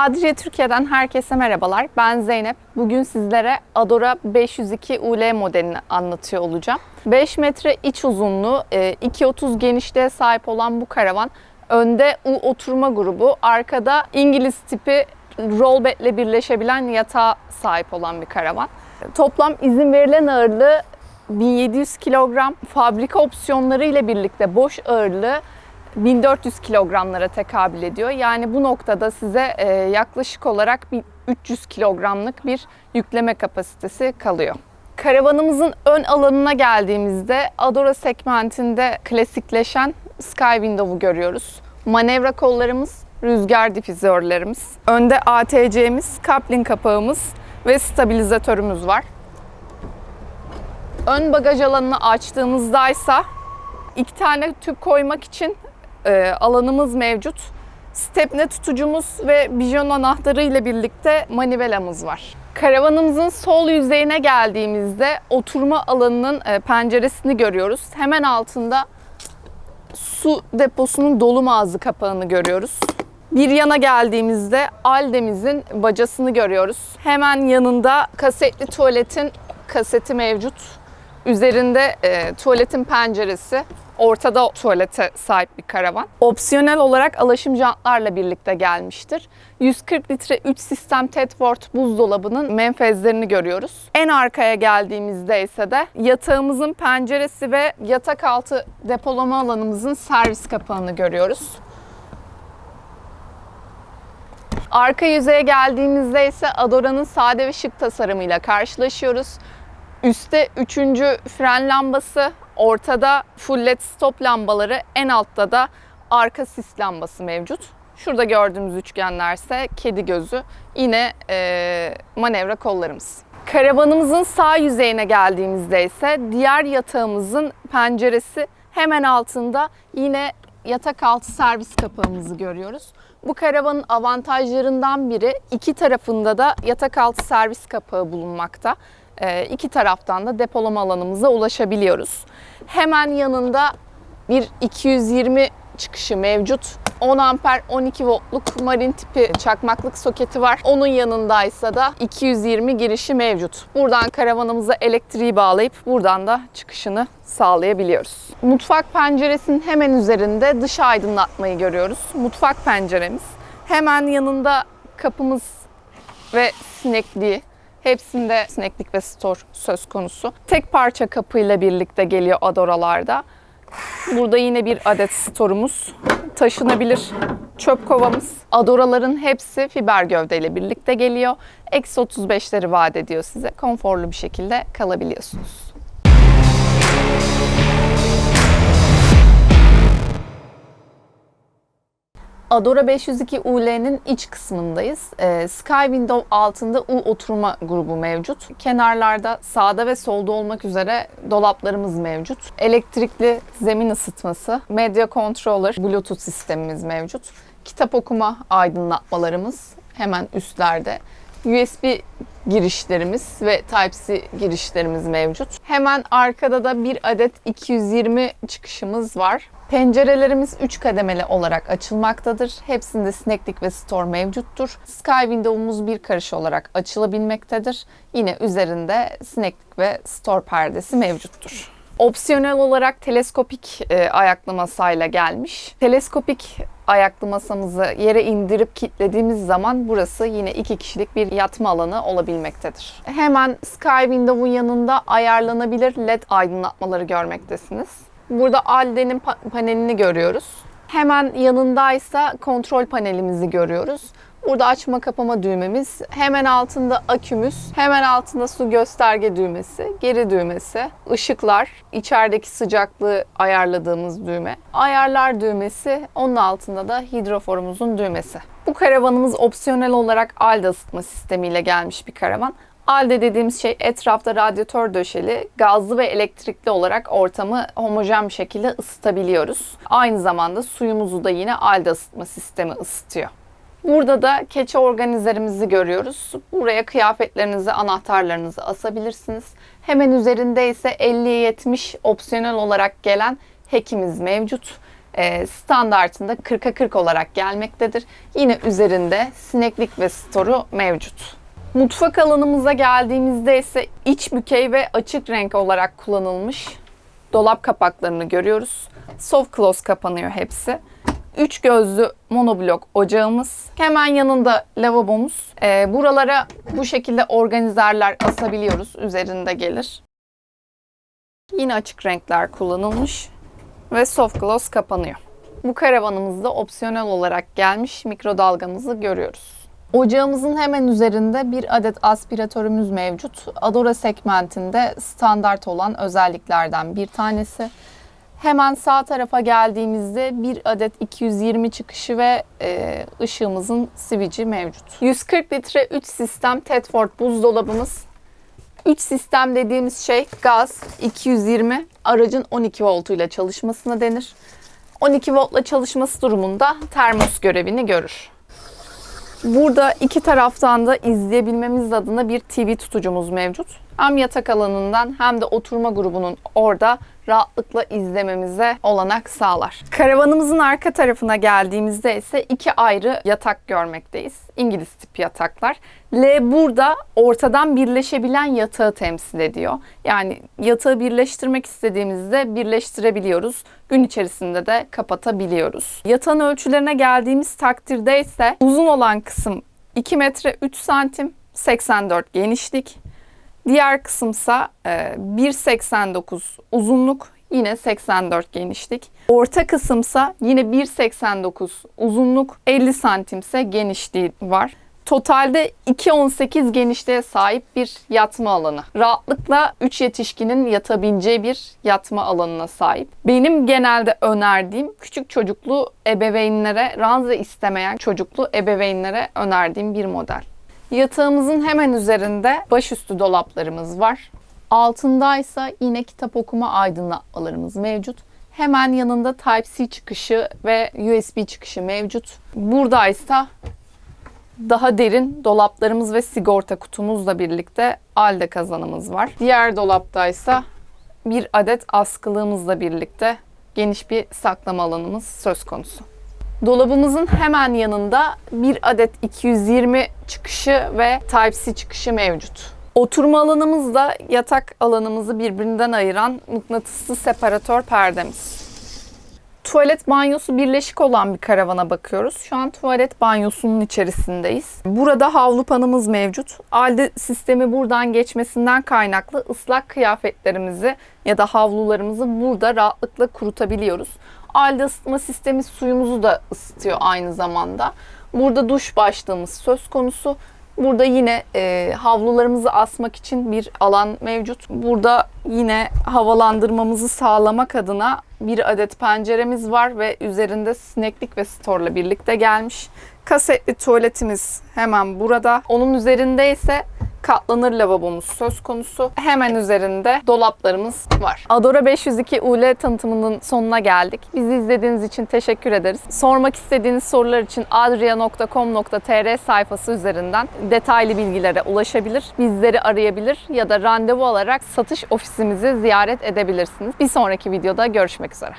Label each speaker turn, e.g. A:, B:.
A: Adriye Türkiye'den herkese merhabalar. Ben Zeynep. Bugün sizlere Adora 502 UL modelini anlatıyor olacağım. 5 metre iç uzunluğu, e, 2.30 genişliğe sahip olan bu karavan önde U oturma grubu, arkada İngiliz tipi roll bedle birleşebilen yatağa sahip olan bir karavan. Toplam izin verilen ağırlığı 1700 kilogram, fabrika opsiyonları ile birlikte boş ağırlığı 1400 kilogramlara tekabül ediyor. Yani bu noktada size e, yaklaşık olarak bir 300 kilogramlık bir yükleme kapasitesi kalıyor. Karavanımızın ön alanına geldiğimizde Adora segmentinde klasikleşen Sky Window'u görüyoruz. Manevra kollarımız, rüzgar difüzörlerimiz, önde ATC'miz, kaplin kapağımız ve stabilizatörümüz var. Ön bagaj alanını açtığımızdaysa iki tane tüp koymak için e, alanımız mevcut. Stepne tutucumuz ve bijon anahtarı ile birlikte manivelamız var. Karavanımızın sol yüzeyine geldiğimizde oturma alanının e, penceresini görüyoruz. Hemen altında su deposunun dolum ağzı kapağını görüyoruz. Bir yana geldiğimizde Alde'mizin bacasını görüyoruz. Hemen yanında kasetli tuvaletin kaseti mevcut. Üzerinde e, tuvaletin penceresi, ortada tuvalete sahip bir karavan. Opsiyonel olarak alaşım jantlarla birlikte gelmiştir. 140 litre 3 sistem Tedford buzdolabının menfezlerini görüyoruz. En arkaya geldiğimizde ise de yatağımızın penceresi ve yatak altı depolama alanımızın servis kapağını görüyoruz. Arka yüzeye geldiğimizde ise Adora'nın sade ve şık tasarımıyla karşılaşıyoruz. Üste üçüncü fren lambası, ortada full led stop lambaları, en altta da arka sis lambası mevcut. Şurada gördüğümüz üçgenlerse kedi gözü, yine e, manevra kollarımız. Karavanımızın sağ yüzeyine geldiğimizde ise diğer yatağımızın penceresi hemen altında yine yatak altı servis kapağımızı görüyoruz. Bu karavanın avantajlarından biri iki tarafında da yatak altı servis kapağı bulunmakta. Ee, iki taraftan da depolama alanımıza ulaşabiliyoruz. Hemen yanında bir 220 çıkışı mevcut. 10 amper 12 voltluk marin tipi çakmaklık soketi var. Onun yanındaysa da 220 girişi mevcut. Buradan karavanımıza elektriği bağlayıp buradan da çıkışını sağlayabiliyoruz. Mutfak penceresinin hemen üzerinde dış aydınlatmayı görüyoruz. Mutfak penceremiz. Hemen yanında kapımız ve sinekliği. Hepsinde sineklik ve stor söz konusu. Tek parça kapıyla birlikte geliyor Adora'larda. Burada yine bir adet storumuz. Taşınabilir çöp kovamız. Adoraların hepsi fiber gövdeyle birlikte geliyor. Eksi 35'leri vaat ediyor size. Konforlu bir şekilde kalabiliyorsunuz. Adora 502 UL'nin iç kısmındayız. Ee, Sky Window altında U oturma grubu mevcut. Kenarlarda sağda ve solda olmak üzere dolaplarımız mevcut. Elektrikli zemin ısıtması, medya controller, bluetooth sistemimiz mevcut. Kitap okuma aydınlatmalarımız hemen üstlerde. USB girişlerimiz ve Type-C girişlerimiz mevcut. Hemen arkada da bir adet 220 çıkışımız var. Pencerelerimiz 3 kademeli olarak açılmaktadır. Hepsinde sineklik ve store mevcuttur. Sky Window'umuz bir karış olarak açılabilmektedir. Yine üzerinde sineklik ve store perdesi mevcuttur. Opsiyonel olarak teleskopik e, ayaklı masayla gelmiş. Teleskopik ayaklı masamızı yere indirip kilitlediğimiz zaman burası yine iki kişilik bir yatma alanı olabilmektedir. Hemen Sky Window'un yanında ayarlanabilir LED aydınlatmaları görmektesiniz. Burada Alde'nin pa- panelini görüyoruz. Hemen yanındaysa kontrol panelimizi görüyoruz. Burada açma kapama düğmemiz, hemen altında akümüz, hemen altında su gösterge düğmesi, geri düğmesi, ışıklar, içerideki sıcaklığı ayarladığımız düğme, ayarlar düğmesi, onun altında da hidroforumuzun düğmesi. Bu karavanımız opsiyonel olarak ALDE ısıtma sistemiyle gelmiş bir karavan. ALDE dediğimiz şey etrafta radyatör döşeli, gazlı ve elektrikli olarak ortamı homojen bir şekilde ısıtabiliyoruz. Aynı zamanda suyumuzu da yine ALDE ısıtma sistemi ısıtıyor. Burada da keçe organizerimizi görüyoruz. Buraya kıyafetlerinizi, anahtarlarınızı asabilirsiniz. Hemen üzerinde ise 50'ye 70 opsiyonel olarak gelen hekimiz mevcut. e, standartında 40'a 40 olarak gelmektedir. Yine üzerinde sineklik ve storu mevcut. Mutfak alanımıza geldiğimizde ise iç bükey ve açık renk olarak kullanılmış dolap kapaklarını görüyoruz. Soft close kapanıyor hepsi. Üç gözlü monoblok ocağımız. Hemen yanında lavabomuz. Ee, buralara bu şekilde organizerler asabiliyoruz. Üzerinde gelir. Yine açık renkler kullanılmış ve soft gloss kapanıyor. Bu karavanımızda opsiyonel olarak gelmiş mikrodalgamızı görüyoruz. Ocağımızın hemen üzerinde bir adet aspiratörümüz mevcut. Adora segmentinde standart olan özelliklerden bir tanesi. Hemen sağ tarafa geldiğimizde bir adet 220 çıkışı ve e, ışığımızın sivici mevcut. 140 litre 3 sistem Tedford buzdolabımız 3 sistem dediğimiz şey gaz 220 aracın 12 voltuyla çalışmasına denir. 12 voltla çalışması durumunda termos görevini görür. Burada iki taraftan da izleyebilmemiz adına bir TV tutucumuz mevcut. Hem yatak alanından hem de oturma grubunun orada rahatlıkla izlememize olanak sağlar. Karavanımızın arka tarafına geldiğimizde ise iki ayrı yatak görmekteyiz. İngiliz tip yataklar. L burada ortadan birleşebilen yatağı temsil ediyor. Yani yatağı birleştirmek istediğimizde birleştirebiliyoruz. Gün içerisinde de kapatabiliyoruz. Yatağın ölçülerine geldiğimiz takdirde ise uzun olan kısım 2 metre 3 santim 84 genişlik. Diğer kısımsa e, 1.89 uzunluk yine 84 genişlik. Orta kısımsa yine 1.89 uzunluk 50 santimse genişliği var. Totalde 2.18 genişliğe sahip bir yatma alanı. Rahatlıkla 3 yetişkinin yatabileceği bir yatma alanına sahip. Benim genelde önerdiğim küçük çocuklu ebeveynlere, ranza istemeyen çocuklu ebeveynlere önerdiğim bir model. Yatağımızın hemen üzerinde başüstü dolaplarımız var. Altındaysa yine kitap okuma aydınlatmalarımız mevcut. Hemen yanında Type-C çıkışı ve USB çıkışı mevcut. Buradaysa daha derin dolaplarımız ve sigorta kutumuzla birlikte ALDE kazanımız var. Diğer dolaptaysa bir adet askılığımızla birlikte geniş bir saklama alanımız söz konusu. Dolabımızın hemen yanında bir adet 220 çıkışı ve Type-C çıkışı mevcut. Oturma alanımızda yatak alanımızı birbirinden ayıran mıknatıslı separatör perdemiz. Tuvalet banyosu birleşik olan bir karavana bakıyoruz. Şu an tuvalet banyosunun içerisindeyiz. Burada havlu panımız mevcut. Alde sistemi buradan geçmesinden kaynaklı ıslak kıyafetlerimizi ya da havlularımızı burada rahatlıkla kurutabiliyoruz. Alde ısıtma sistemi suyumuzu da ısıtıyor aynı zamanda. Burada duş başlığımız söz konusu. Burada yine e, havlularımızı asmak için bir alan mevcut. Burada yine havalandırmamızı sağlamak adına bir adet penceremiz var ve üzerinde sineklik ve storla birlikte gelmiş. Kasetli tuvaletimiz hemen burada. Onun üzerinde ise katlanır lavabomuz söz konusu. Hemen üzerinde dolaplarımız var. Adora 502 UL tanıtımının sonuna geldik. Bizi izlediğiniz için teşekkür ederiz. Sormak istediğiniz sorular için adria.com.tr sayfası üzerinden detaylı bilgilere ulaşabilir, bizleri arayabilir ya da randevu alarak satış ofisimizi ziyaret edebilirsiniz. Bir sonraki videoda görüşmek üzere.